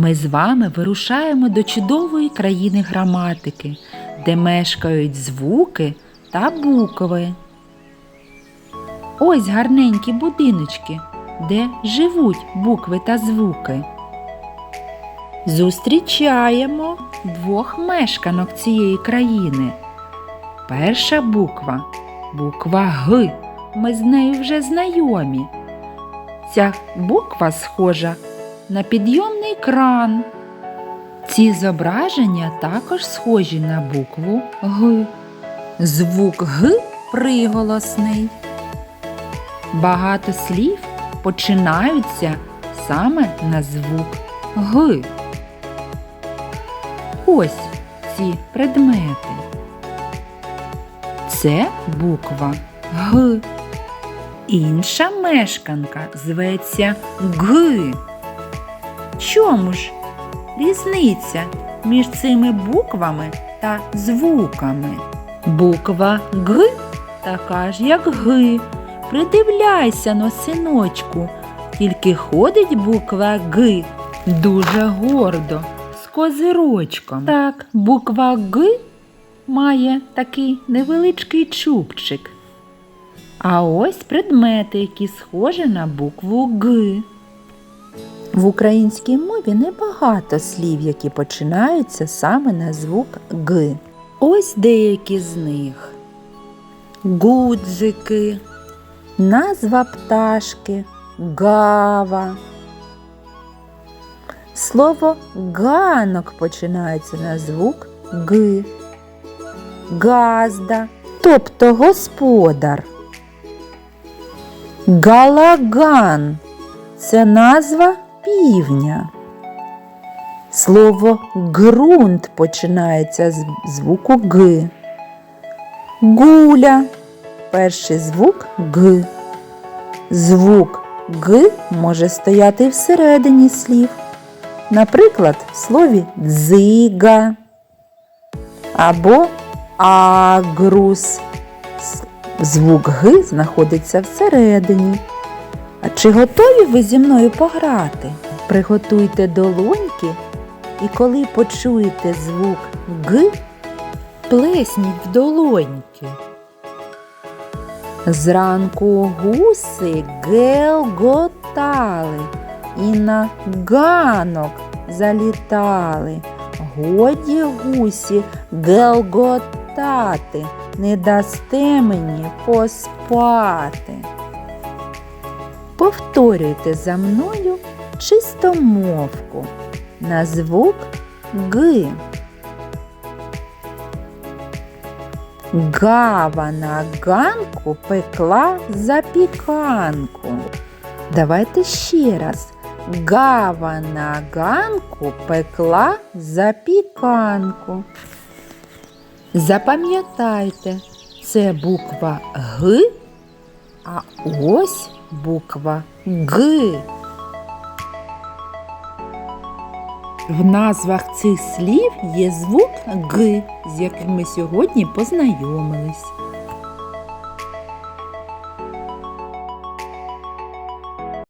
Ми з вами вирушаємо до чудової країни граматики, де мешкають звуки та букви. Ось гарненькі будиночки, де живуть букви та звуки. Зустрічаємо двох мешканок цієї країни. Перша буква буква Г. Ми з нею вже знайомі. Ця буква схожа на підйомний кран. Ці зображення також схожі на букву Г. Звук Г приголосний. Багато слів починаються саме на звук Г. Ось ці предмети. Це буква Г. Інша мешканка зветься Г. Чому ж різниця між цими буквами та звуками? Буква Г така ж, як Г. Придивляйся но, синочку, тільки ходить буква Г дуже гордо, з козирочком. Так, буква Г має такий невеличкий чубчик. А ось предмети, які схожі на букву Г. В українській мові небагато слів, які починаються саме на звук Г. Ось деякі з них. Гудзики, назва пташки, гава. Слово ганок починається на звук Г. Газда, тобто господар. Галаган це назва півня. Слово ґрунт починається з звуку Г. Гуля. Перший звук Г. Звук Г може стояти всередині слів. Наприклад, в слові дзига або агрус. Звук Г знаходиться всередині. А чи готові ви зі мною пограти? Приготуйте долоньки, і коли почуєте звук Г, плесніть в долоньки. Зранку гуси гелготали і на ганок залітали. Годі гусі гелготати, не дасте мені поспати. Повторюйте за мною чистомовку на звук Г. Гава на ганку пекла запіканку. Давайте ще раз. Гава на ганку пекла запіканку. Запам'ятайте, це буква Г, а ось буква Г. В назвах цих слів є звук Г, з яким ми сьогодні познайомились.